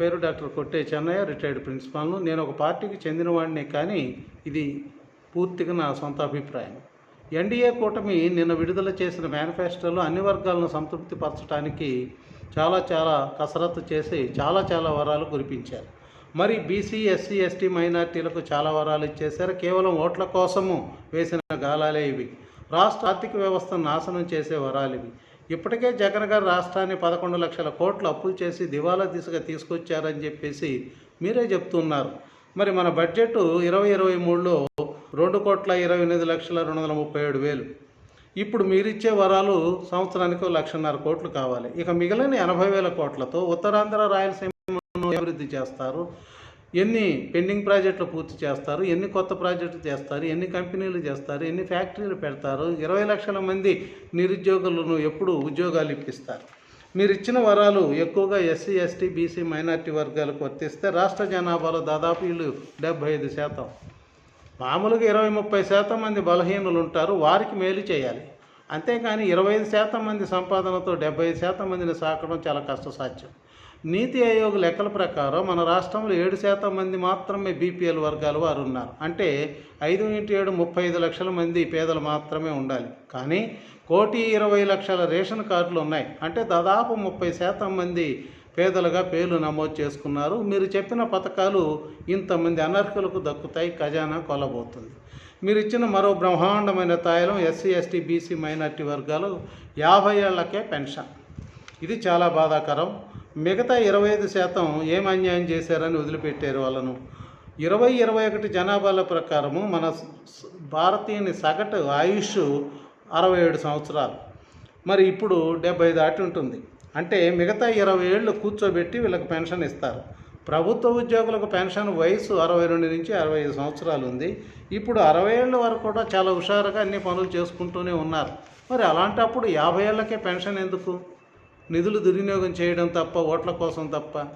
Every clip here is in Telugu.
పేరు డాక్టర్ కొట్టే చెన్నయ్య రిటైర్డ్ ప్రిన్సిపాల్ను. నేను ఒక పార్టీకి చెందినవాడిని కానీ ఇది పూర్తిగా నా సొంత అభిప్రాయం. ఎన్డీఏ కూటమి నిన్న విడుదల చేసిన మేనిఫెస్టోలో అన్ని వర్గాలను సంతృప్తిపరచడానికి చాలా చాలా కసరత్తు చేసి చాలా చాలా వరాలు కురిపించారు. మరి బీసీ ఎస్సీ ఎస్టీ మైనార్టీలకు చాలా వరాలు ఇచ్చేశారు. కేవలం ఓట్ల కోసము వేసిన గాలాలే ఇవి. రాష్ట్ర ఆర్థిక వ్యవస్థను నాశనం చేసే వరాలు ఇవి ఇప్పటికే జగన్ గారు రాష్ట్రాన్ని పదకొండు లక్షల కోట్లు అప్పులు చేసి దివాలా దిశగా తీసుకొచ్చారని చెప్పేసి మీరే చెప్తున్నారు. మరి మన బడ్జెట్ ఇరవై ఇరవై మూడులో రెండు కోట్ల ఇరవై ఎనిమిది లక్షల రెండు వందల ముప్పై ఏడు వేలు. ఇప్పుడు మీరిచ్చే వరాలు సంవత్సరానికి లక్షన్నర కోట్లు కావాలి. ఇక మిగిలిన ఎనభై వేల కోట్లతో ఉత్తరాంధ్ర రాయలసీమను అభివృద్ధి చేస్తారు. ఎన్ని పెండింగ్ ప్రాజెక్టులు పూర్తి చేస్తారు ఎన్ని కొత్త ప్రాజెక్టులు చేస్తారు ఎన్ని కంపెనీలు చేస్తారు ఎన్ని ఫ్యాక్టరీలు పెడతారు ఇరవై లక్షల మంది నిరుద్యోగులను ఎప్పుడు ఉద్యోగాలు ఇప్పిస్తారు? మీరు ఇచ్చిన వరాలు ఎక్కువగా ఎస్సీ ఎస్టీ బీసీ మైనార్టీ వర్గాలకు వర్తిస్తే రాష్ట్ర జనాభాలో దాదాపు వీళ్ళు డెబ్బై ఐదు శాతం. మామూలుగా ఇరవై ముప్పై శాతం మంది బలహీనులు ఉంటారు వారికి మేలు చేయాలి. అంతేకాని ఇరవై ఐదు శాతం మంది సంపాదనతో డెబ్బై ఐదు శాతం మందిని సాకడం చాలా కష్టసాధ్యం. నీతి ఆయోగ్ లెక్కల ప్రకారం మన రాష్ట్రంలో ఏడు శాతం మంది మాత్రమే బీపీఎల్ వర్గాల వారు ఉన్నారు. అంటే ఐదు ఇంటి ఏడు ముప్పై ఐదు లక్షల మంది పేదలు మాత్రమే ఉండాలి. కానీ కోటి ఇరవై లక్షల రేషన్ కార్డులు ఉన్నాయి. అంటే దాదాపు ముప్పై శాతం మంది పేదలుగా పేర్లు నమోదు చేసుకున్నారు. మీరు చెప్పిన పథకాలు ఇంతమంది అనర్హులకు దక్కుతాయి. ఖజానా కొలబోతుంది. మీరు ఇచ్చిన మరో బ్రహ్మాండమైన తాయిలం ఎస్సీ ఎస్టీ బీసీ మైనార్టీ వర్గాలు యాభై ఏళ్ళకే పెన్షన్. ఇది చాలా బాధాకరం. మిగతా ఇరవై ఐదు శాతం ఏం అన్యాయం చేశారని వదిలిపెట్టారు వాళ్ళను. ఇరవై ఇరవై ఒకటి జనాభాల ప్రకారము మన భారతీయుని సగటు ఆయుష్ అరవై ఏడు సంవత్సరాలు. మరి ఇప్పుడు డెబ్బై దాటి ఉంటుంది. అంటే మిగతా ఇరవై ఏళ్ళు కూర్చోబెట్టి వీళ్ళకి పెన్షన్ ఇస్తారు. ప్రభుత్వ ఉద్యోగులకు పెన్షన్ వయసు అరవై రెండు నుంచి అరవై ఐదు సంవత్సరాలు ఉంది. ఇప్పుడు అరవై ఏళ్ళ వరకు కూడా చాలా హుషారుగా అన్ని పనులు చేసుకుంటూనే ఉన్నారు. మరి అలాంటప్పుడు యాభై ఏళ్ళకే పెన్షన్ ఎందుకు? నిధులు దుర్వినియోగం చేయడం తప్ప ఓట్ల కోసం తప్ప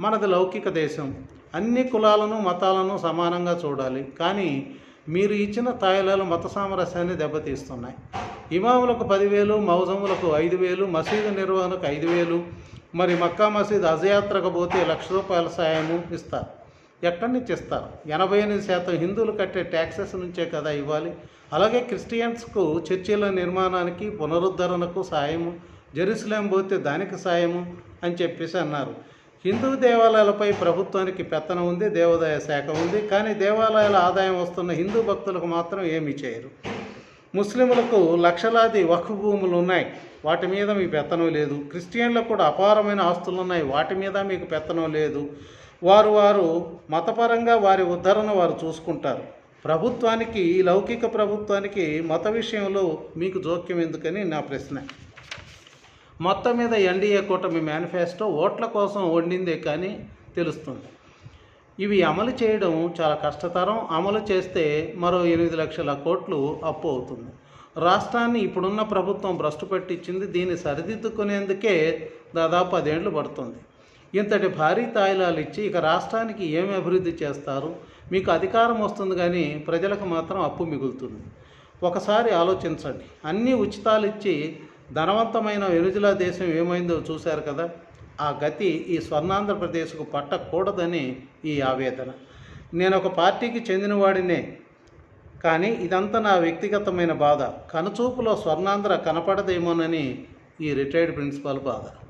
మనది లౌకిక దేశం. అన్ని కులాలను మతాలను సమానంగా చూడాలి. కానీ మీరు ఇచ్చిన తాయిలాలు మత సామరస్యాన్ని దెబ్బతీస్తున్నాయి. ఇమాములకు పదివేలు మౌజములకు ఐదు వేలు మసీదు నిర్వహణకు ఐదు వేలు మరి మక్కా మసీద్ అజయాత్రకు పోతే లక్ష రూపాయల సాయము ఇస్తారు. ఎక్కడి నుంచి ఇస్తారు? ఎనభై ఎనిమిది శాతం హిందువులు కట్టే ట్యాక్సెస్ నుంచే కదా ఇవ్వాలి. అలాగే క్రిస్టియన్స్కు చర్చిల నిర్మాణానికి పునరుద్ధరణకు సాయం జెరూసలేం పోతే దానికి సాయము అని చెప్పేసి అన్నారు. హిందూ దేవాలయాలపై ప్రభుత్వానికి పెత్తనం ఉంది దేవాదాయ శాఖ ఉంది కానీ దేవాలయాల ఆదాయం వస్తున్న హిందూ భక్తులకు మాత్రం ఏమీ చేయరు. ముస్లింలకు లక్షలాది వక్ఫ్ భూములు ఉన్నాయి వాటి మీద మీ పెత్తనం లేదు. క్రిస్టియన్లకు కూడా అపారమైన ఆస్తులు ఉన్నాయి వాటి మీద మీకు పెత్తనం లేదు. వారు వారు మతపరంగా వారి ఉద్ధరణ వారు చూసుకుంటారు. ప్రభుత్వానికి ఈ లౌకిక ప్రభుత్వానికి మత విషయంలో మీకు జోక్యం ఎందుకని నా ప్రశ్న. మొత్తం మీద ఎన్డీఏ కూటమి మేనిఫెస్టో ఓట్ల కోసం వండిందే కానీ తెలుస్తుంది. ఇవి అమలు చేయడం చాలా కష్టతరం. అమలు చేస్తే మరో ఎనిమిది లక్షల కోట్లు అప్పు అవుతుంది. రాష్ట్రాన్ని ఇప్పుడున్న ప్రభుత్వం భ్రష్టు పట్టించింది. దీన్ని సరిదిద్దుకునేందుకే దాదాపు పదేండ్లు పడుతుంది. ఇంతటి భారీ తాయిలాలు ఇచ్చి ఇక రాష్ట్రానికి ఏమి అభివృద్ధి చేస్తారు? మీకు అధికారం వస్తుంది కానీ ప్రజలకు మాత్రం అప్పు మిగులుతుంది. ఒకసారి ఆలోచించండి. అన్నీ ఉచితాలు ఇచ్చి ధనవంతమైన వెనుజులా దేశం ఏమైందో చూశారు కదా? ఆ గతి ఈ స్వర్ణాంధ్రప్రదేశ్కు పట్టకూడదని ఈ ఆవేదన. నేను ఒక పార్టీకి చెందినవాడినే. కానీ ఇదంతా నా వ్యక్తిగతమైన బాధ. కనుచూపులో స్వర్ణాంధ్ర కనపడదేమోనని ఈ రిటైర్డ్ ప్రిన్సిపాల్ బాధ.